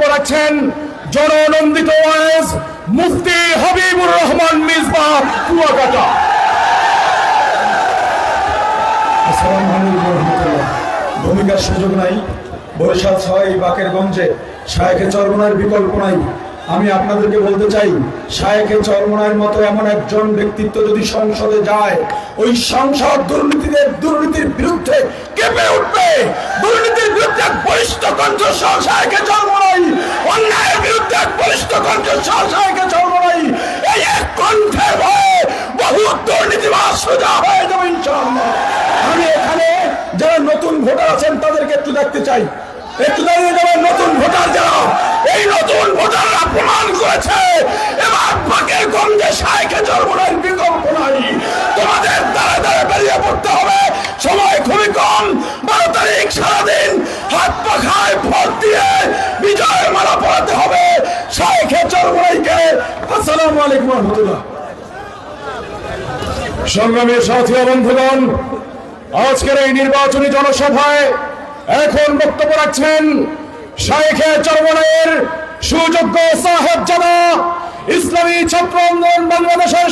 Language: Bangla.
বক্তব্য জননন্দিত ওয়াইজ মুফতি হাবিবুর রহমান মিসবাহ কুয়াকাটা। ভূমিকার সুযোগ নাই। বরিশাল ছয়, বাকেরগঞ্জে শায়েখে চরমনার বিকল্প নাই। আমি আপনাদেরকে বলতে চাই, শায়েখে চরমনার মতো এমন একজন ব্যক্তিত্ব যদি সংসদে যায়, ওই সংসদ দুর্নীতিদের দুর্নীতির বিরুদ্ধে কেঁপে উঠবে। এক বলিষ্ঠ কণ্ঠস্বর চরমনাই অন্যায়ের বিরুদ্ধে এক বলিষ্ঠ কণ্ঠস্বর শায়েখে চরমনাই এই এক কণ্ঠের ভয়ে বহু দুর্নীতিবাদ সোজা হয়ে যাবে ইনশাআল্লাহ। এখানে যারা নতুন ভোটার আছেন, তাদেরকে একটু দেখতে চাই। একটু দাঁড়িয়ে যাবেন নতুন ভোটার যারা। এই নতুন ভোটাররা প্রমাণ করেছে, এবার পাকের গঞ্জে সাইকে জন্মনের বিকল্প নাই। তোমাদের দ্বারা দ্বারা বেরিয়ে পড়তে হবে। সময় খুবই কম। পড়াতে হবে। চরমনাইকে। আসসালামু আলাইকুম সাথী বন্ধুগণ, আজকের এই নির্বাচনী জনসভায় এখন বক্তব্য রাখছেন শাইখে চরমনের সুযোগ্য সাহেব জানা ইসলামী ছাত্র আন্দোলন বাংলাদেশের